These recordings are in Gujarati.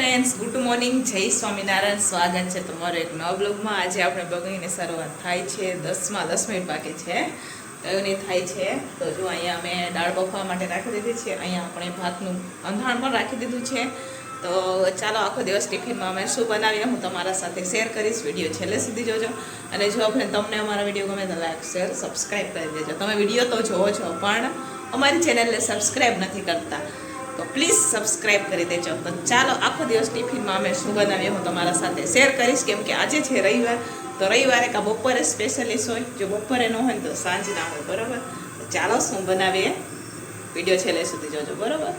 ફ્રેન્ડ્સ ગુડ મોર્નિંગ જય સ્વામિનારાયણ. સ્વાગત છે તમારો એક નવા બ્લોગમાં આજે આપણે બગડીને શરૂઆત થાય છે, દસમાં, દસ મિનિટ બાકી છે. કયોની થાય છે. તો જો અહીંયા અમે દાળ બફવા માટે રાખી દીધી છે. અહીંયા આપણે ભાતનું અંધાણ પણ રાખી દીધું છે. તો ચાલો આખો દિવસ ટિફિનમાં અમે શું બનાવીએ હું તમારા સાથે શેર કરીશ. વીડિયો છેલ્લે સુધી જોજો. અને જો આપણે તમને અમારા વીડિયો ગમે તો લાઈક શેર સબસ્ક્રાઈબ કરી દેજો. તમે વીડિયો તો જોવો છો પણ અમારી ચેનલને સબસ્ક્રાઈબ નથી કરતા. તો પ્લીઝ સબસ્ક્રાઇબ કરી દેજો. તો ચાલો, આખો દિવસ ટિફિનમાં અમે શું બનાવીએ હું તમારા સાથે શેર કરીશ. કેમ કે આજે છે રવિવાર, તો રવિવારે કાં બપોરે સ્પેશિયલિસ્ટ હોય, જો બપોરે ન હોય તો સાંજના હોય, બરાબર? ચાલો, શું બનાવીએ? વીડિયો છેલ્લે સુધી જોજો, બરાબર?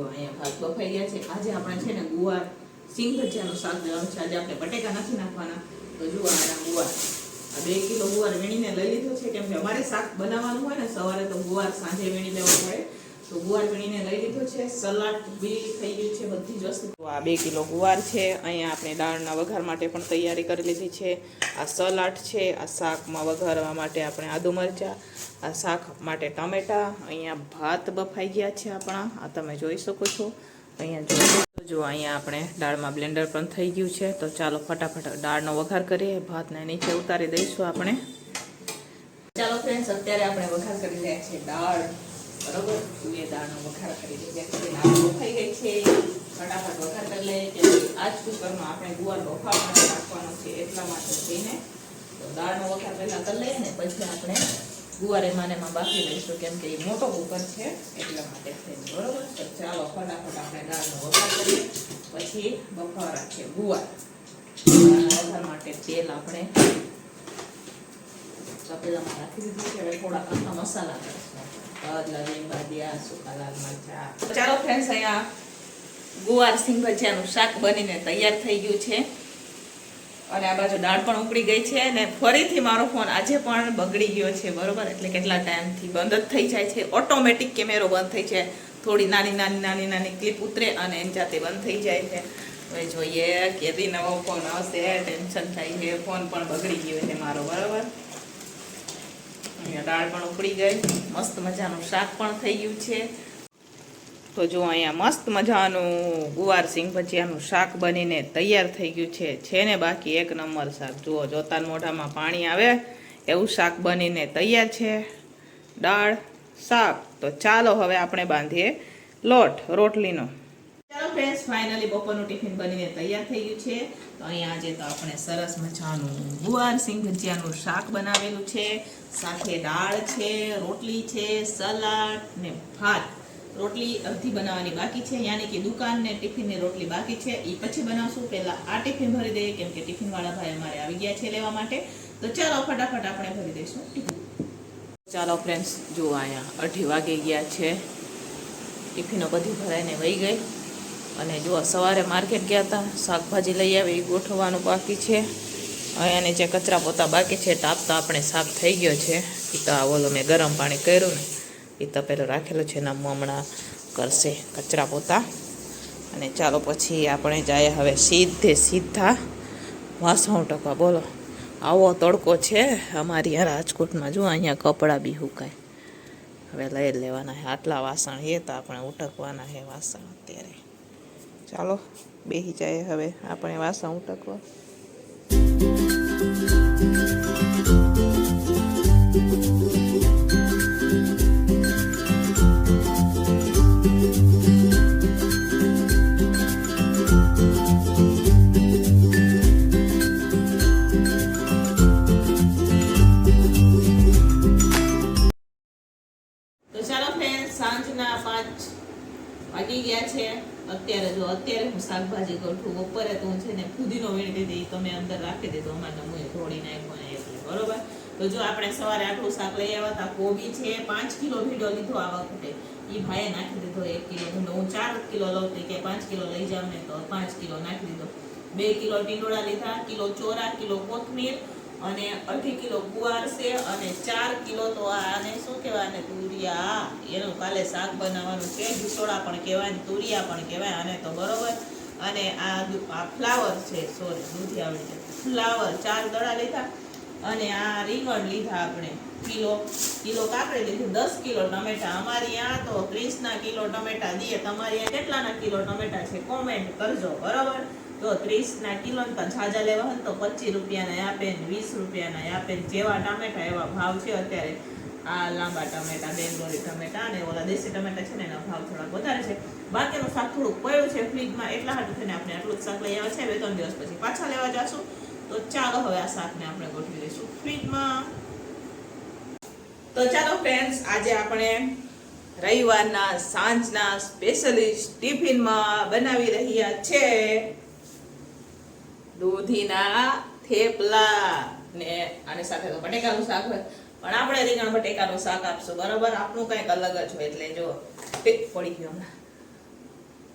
જો અહીંયા ભાત બફાઈ ગયા છે. આજે આપણે છે ને ગુવાર, સિંગ ભજીયાનું શાક દેવાનું છે. આજે આપણે બટેકા નથી નાખવાના. તો જુઓ આના ગુવાર. આ બે કિલો ગુવાર વીણીને લઈ લીધો છે. કેમ કે અમારે શાક બનાવવાનું હોય ને, સવારે તો ગુવાર સાંજે વીણી લેવાનું હોય તો ગુવાર વીણીને લઈ લીધો છે. સલાડ બી થઈ ગયું છે બધી જ વસ્તુ. તો આ બે કિલો ગુવાર છે. અહીંયા આપણે દાળના વઘાર માટે પણ તૈયારી કરી લીધી છે. આ સલાડ છે આ શાકમાં વઘારવા માટે આપણે આદુ મરચાં આ શાક માટે ટમેટા અહીંયા ભાત બફાઈ ગયા છે આપણા. આ તમે જોઈ શકો છો. અહીંયા જો જો અહીંયા આપણે દાળમાં બ્લેન્ડર પણ થઈ ગયું છે. તો ચાલો ફટાફટ દાળનો વઘાર કરીએ. ભાતને નીચે ઉતારી દઈશું આપણે. ચાલો ફ્રેન્ડ્સ અત્યારે આપણે વઘાર કરી રહ્યા છીએ દાળ. બરોબર? તુવે દાળનો વઘાર કરી બફાઈ ગઈ છે, ફટાફટ વઘાર કરી લઈએ કે આજ કુકરમાં આપણે ગુવાર બફાવા માટે રાખવાનો છે, એટલા માટે થઈને તો દાળનો વઘાર પહેલાં કરી લઈએ ને પછી આપણે ગુવાર એમાં એમાં બાફી લઈશું, કેમ કે એ મોટો કુકર છે, એટલા માટે થઈને. બરોબર? તો ચાલો, ફટાફટ આપણે દાળનો વઘાર કરીએ. પછી બફાવા રાખીએ ગુવાર. વઘાર માટે તેલ આપણે તપેલામાં રાખી દીધું છે, હવે થોડા આખા મસાલા કરીશું. લવિંગ, બાદિયા, સૂકા લાલ મરચા. ચાલો ફ્રેન્ડ્સ અહીંયા ગુવાર સિંગ ભજીયાનું શાક બનીને તૈયાર થઈ ગયું છે. અને આ બાજુ દાળ પણ ઉકળી ગઈ છે અને ફરીથી મારો ફોન આજે પણ બગડી ગયો છે, બરોબર? એટલે કેટલા ટાઈમથી બંધ જ થઈ જાય છે. ઓટોમેટિક કેમેરો બંધ થઈ જાય. થોડી નાની નાની નાની નાની ક્લિપ ઉતરે અને એની જાતે બંધ થઈ જાય છે. હવે જોઈએ કેદી નવો ફોન આવશે ટેન્શન થાય છે ફોન પણ બગડી ગયો છે મારો, બરોબર? અહીંયા દાળ પણ ઉકળી ગઈ. મસ્ત મજાનું શાક પણ થઈ ગયું છે. તો જો અહીંયા મસ્ત મજાનું ગુવાર સિંગ ભજીયાનું શાક બનીને તૈયાર થઈ ગયું છે. છે ને બાકી એક નંબર શાક. જુઓ, જોતાન મોઢામાં પાણી આવે. એવું શાક બનીને તૈયાર છે. દાળ, શાક. તો ચાલો હવે આપણે બાંધીએ લોટ, રોટલીનો. ચાલો ફ્રેન્ડ્સ ફાઇનલી ટિફિન બનીને તૈયાર થઈ છે. તો અહીંયા આજે તો આપણે સરસ મજાનું ગુવાર સિંગ ભજીયાનું શાક બનાવેલું છે. સાથે દાળ છે, રોટલી છે, સલાડ ને ભાત. રોટલી અડધી બનાવવાની બાકી છે. યાની કે દુકાન ને ટિફિનની રોટલી બાકી છે એ પછી બનાવશું. પહેલા આ ટિફિન ભરી દઈએ, કેમ કે ટિફિન વાળા ભાઈ અમારે આવી ગયા છે લેવા માટે. તો ચાલો ફટાફટ આપણે ભરી દઈશું ટિફિન ચાલો ફ્રેન્ડ્સ જુઓ અહીંયા અઢી વાગી ગયા છે. ટિફિનો બધી ભરાઈને વહી ગઈ. અને જુઓ, સવારે માર્કેટ ગયા હતા શાકભાજી લઈ આવે એ ગોઠવવાનું બાકી છે. અહીંયાની જે કચરા પોતા બાકી છે તાપતા આપણે સાફ થઈ ગયો છે. એ તો આ ઓલો મેં ગરમ પાણી કર્યું ને એ પેલો રાખેલો છે એના હમણાં કરશે કચરા પોતા. અને ચાલો પછી આપણે જાય હવે સીધે સીધા વાસણ ટકવા બોલો, આવો તડકો છે અમારી આ રાજકોટમાં. જો અહીંયા કપડાં બી હુકાય. હવે લઈ લેવાના છે. આટલા વાસણ એ તો આપણે ઉટકવાના છે વાસણ અત્યારે. ચાલો બેસી જાય હવે આપણે વાસણ ઉટકવા. અંદર રાખી દીધો, અમારે મુએ ધોળી નાખ્યો ને એટલે બરોબર? તો જો આપણે સવારે આટલું શાક લઈ આવ્યા હતા, કોબી છે, પાંચ કિલો ભીડો લીધો આ વખતે. એ ભાઈએ નાખી દીધો એક કિલો ભીંડો હું ચાર કિલો લઉં કે પાંચ કિલો લઈ જાવ ને તો પાંચ કિલો નાખી દીધો. બે કિલો ટીંડોળા લીધા, કિલો ચોરા, કિલો કોથમીર અને અઢી કિલો ગુવાર છે અને ચાર કિલો તો આને શું કહેવાય તુરિયા. એનું કાલે શાક બનાવવાનું છે ઘીસોડા પણ કહેવાય ને તુરિયા પણ કહેવાય, આને તો બરોબર. અને આ ફ્લાવર છે, સોરી, દૂધી આવડી ફ્લાવર, ચાર દડા લીધા અને આ રીંગણ લીધા આપણે. કિલો કિલો કાકડી લીધી, દસ કિલો ટમેટા. અમારી ત્યાં તો ત્રીસના કિલો ટમેટા દઈએ, તમારી ત્યાં કેટલાના કિલો ટમેટા છે? કોમેન્ટ કરજો, બરાબર? તો ત્રીસના કિલો ને ઝાઝા લેવા હોય તો પચીસ રૂપિયાના આપે ને વીસ રૂપિયાના આપે ને જેવા ટામેટા એવા ભાવ છે અત્યારે. આ લાંબા ટમેટા બેંગલોરી ટમેટા અને ઓલા દેશી ટમેટા છે ને એના ભાવ થોડાક વધારે છે. બાકીનું શાક થોડુંક પડ્યું છે ફ્રીજમાં, એટલા હાટું થઈને આપણે આટલું જ શાક લઈ આવ્યા છે. બે ત્રણ દિવસ પછી પાછા લેવા જાશું. તો ચાલો હવે આ શાકને આપણે ગોઠવી દઈશું. ફ્રીજમાં તો ચાલો ફ્રેન્ડ્સ આજે આપણે રવિવારના સાંજના સ્પેશિયલિસ્ટ ટિફિનમાં બનાવી રહ્યા છે દૂધીના થેપલા. ને આની સાથે તો બટેકાનું શાક હોય. પણ આપણે રીંગણ બટેકાનું શાક આપશું. બરાબર? આપણું કંઈક અલગ જ હોય એટલે જો પડી ગયું હમણાં.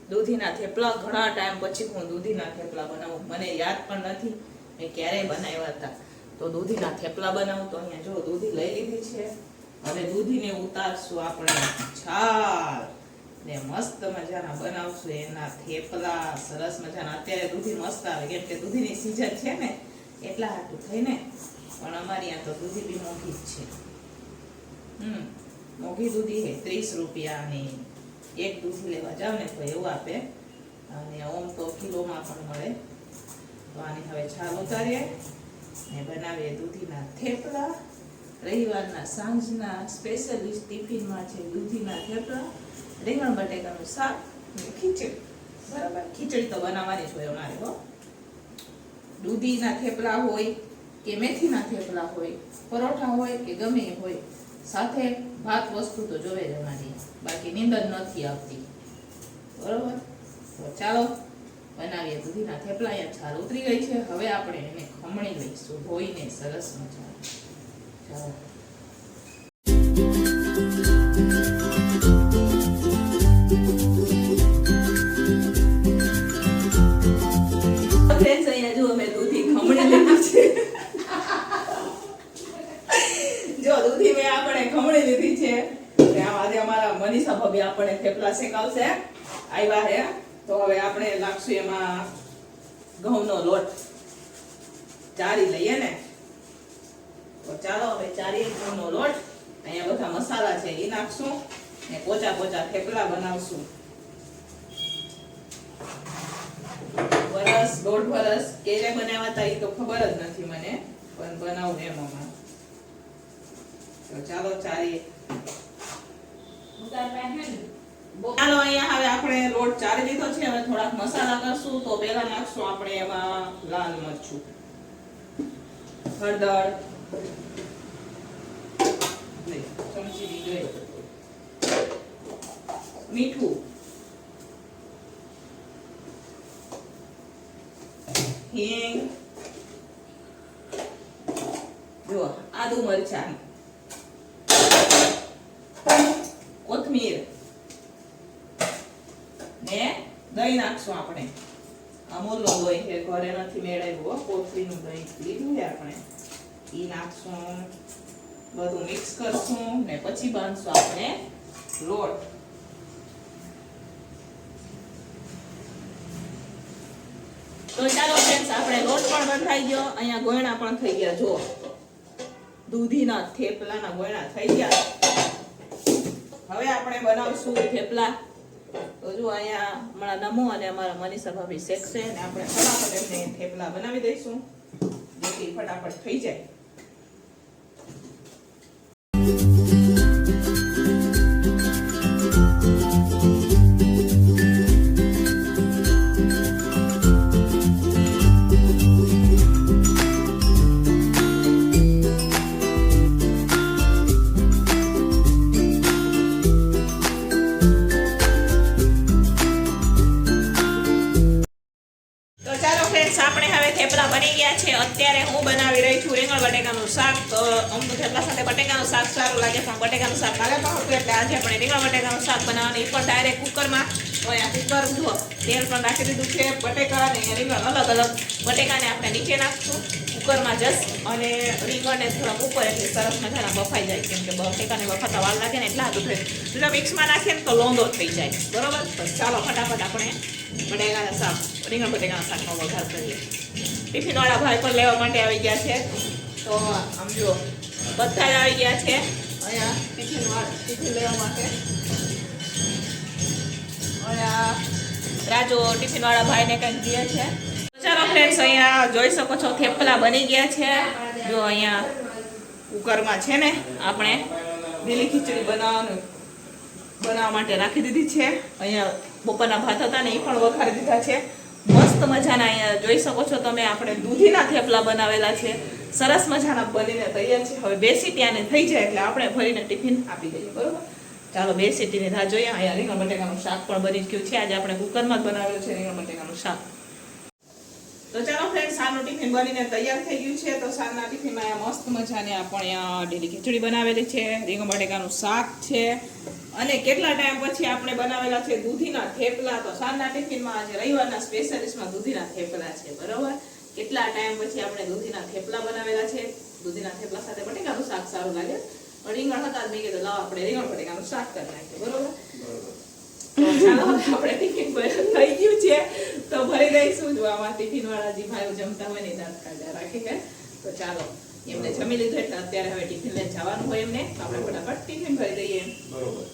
દૂધીના થેપલા ઘણા ટાઈમ પછી હું દૂધીના થેપલા બનાવું. મને યાદ પણ નથી. મેં ક્યારેય બનાવ્યા હતા. તો દૂધીના થેપલા બનાવું તો અહીંયા જો દૂધી લઈ લીધી છે. હવે દૂધીને ઉતારશું આપણે છાલ. ને મસ્ત મજાના બનાવશું એના થેપલા. સરસ મજાના. અત્યારે દૂધી મસ્ત આવે. કેમ કે દૂધીની સિઝન છે ને, એટલા હાટું થઈને પણ અમારી અહીંયા તો દૂધી બી મોંઘી જ છે. હમ, મોંઘી દૂધી હે ત્રીસ રૂપિયાની. એક દૂધી લેવા જાવ ને તો એવું આપે. અને ઓમ તો કિલોમાં પણ મળે. તો આની હવે છાલ ઉતારીએ ને બનાવીએ દૂધીના થેપલા. રવિવારના સાંજના સ્પેશિયલિસ્ટ ટિફિનમાં છે દૂધીના થેપલા. રીંગણ બટેકાનું શાક ને ખીચડી. બરાબર? ખીચડી તો બનાવવાની જ હોય અમારે, હો. દૂધીના થેપલા હોય કે મેથીના થેપલા હોય, પરોઠા હોય કે ગમે એ હોય, સાથે ભાત વસ્તુ તો જોવે જ અમારી. બાકી નીંદર નથી આવતી. બરોબર? તો ચાલો. બનાવીએ દૂધીના થેપલા અહીંયા છાલ ઉતરી ગઈ છે. હવે આપણે એને ખમણી લઈશું. ધોઈને સરસ મજા જો, દૂધી મેં આપણે ખમણી લીધી છે. આજે અમારા મનીષા ભાભી આપણે થેપલા શેકાવશે. આવ્યા હે. તો હવે આપણે લાગશું એમાં ઘઉંનો લોટ ચારી લઈએ ને. તો ચાલો હવે ચારી ઘઉંનો લોટ. અહીંયા બધા મસાલા છે એ નાખશું ને પોચા પોચા થેપલા બનાવશું. વરસ, દોઢ વરસ કેરે બનાવ્યા હતા એ તો ખબર જ નથી મને, પણ બનાવું એમ હમણાં. તો ચાલો ચારીએ ચાલો, અહીંયા હવે આપણે લોટ ચારી લીધો છે. હવે થોડાક મસાલા કરશું તો પહેલા નાખશું આપણે એમાં લાલ મરચું, હળદર મીઠું. હિંગ. જો આદુ મરચાં કોથમીર ને દહીં નાખશું આપણે અમૂલનું દહીં છે ઘરે નથી મેળવ્યો, કોથળીનું દહીં લીધું છે આપણે. એ નાખશું, બધું મિક્સ કરશું ને પછી બાંધશું આપણે લોટ. તો ચાલો આપણે લોટ પણ બંધાઈ ગયો, અહીંયા ગોયણા પણ થઈ ગયા જો દૂધીના થેપલાના ગોયણા થઈ ગયા. હવે આપણે બનાવશું થેપલા. તો જો અહીંયા હમણાં નમો અને અમારા મનીષા ભાભી શેકશે અને આપણે ફટાફટ એમને થેપલા બનાવી દઈશું. જેથી ફટાફટ થઈ જાય. બટેકાનું શાક સારું લાગે પણ બટેકાનું શાક કાલે પણ હતું એટલે આજે આપણે રીંગણ બટેકાનું શાક બનાવવાનું. એ પણ ડાયરેક્ટ કુકરમાં અહીંયા કુકર જુઓ, તેલ પણ નાખી દીધું છે, બટેકા અને રીંગણ અલગ અલગ. બટેકાને આપણે નીચે નાખશું કુકરમાં જશ અને રીંગણને થોડાક ઉપર એટલે સરસ મજાના બફાઈ જાય, કેમ કે બટેકાને બફાતા વાળ લાગે ને એટલા હતું થાય. એટલે મિક્સમાં નાખીએ ને તો લોંદો થઈ જાય, બરોબર? ચાલો, ફટાફટ આપણે બટેકાના શાક, રીંગણ બટેકાના શાકનો વઘાર કરીએ. ટિફિનવાળા ભાઈ પણ લેવા માટે આવી ગયા છે. તો આમ જુઓ બધા આવી ગયા છે. અહીંયા ટિફિન ટિફિન લેવા માટે. અહીંયા રાજુ ટિફિન વાળા ભાઈને કંઈક દે છે. ચાલો ફ્રેન્ડ્સ અહીંયા જોઈ શકો છો થેપલા બની ગયા છે. જો અહીંયા કુકરમાં છે ને આપણે લીલી ખીચડી બનાવવાનું બનાવવા માટે રાખી દીધી છે. અહીંયા બપોરના ભાત હતા ને એ પણ વઘારી દીધા છે. મસ્ત મજાના અહીંયા જોઈ શકો છો તમે આપણે દૂધીના થેપલા બનાવેલા છે. સરસ મજાના બનીને તૈયાર છે. હવે બે સીટી થઈ જાય એટલે આપણે ભરીને ટિફિન આપી દઈએ, બરોબર? ચાલો બે સીટીની રાહ જોઈએ. અહીંયા રીંગણ બટેકાનું શાક પણ બની ગયું છે. આજે આપણે કુકરમાં જ બનાવેલું છે રીંગણ બટેકાનું શાક. તો ચાલો ફ્રેન્ડ સારનું ટિફિન બનીને તૈયાર થઈ ગયું છે. તો સારના ટિફિનમાં અહીંયા મસ્ત મજાની આપણે ડેલી ખીચડી બનાવેલી છે. રીંગણ બટેકાનું શાક છે. અને કેટલા ટાઈમ પછી આપણે બનાવેલા છે દૂધીના થેપલા. તો સાંજના ટિફિનમાં આજે રવિવારના સ્પેશિયલિસ્ટમાં દૂધીના થેપલા છે, બરોબર? કેટલા ટાઈમ પછી આપણે દૂધીના થેપલા બનાવેલા છે. દૂધીના થેપલા સાથે બટેકાનું શાક સારું લાગે. રીંગણ હતા મેં કીધું, લાવ આપણે રીંગણ બટેકાનું શાક કરી નાખીએ. બરોબર? તો ભરી દઈશું. જો આમાં ટિફિન વાળા જે જમતા રાખી તો ચાલો, એમને જમી લીધું એટલે અત્યારે હવે ટિફિન લઈને જવાનું હોય એમને. આપણે ફટાફટ ટિફિન ભરી દઈએ. બરોબર.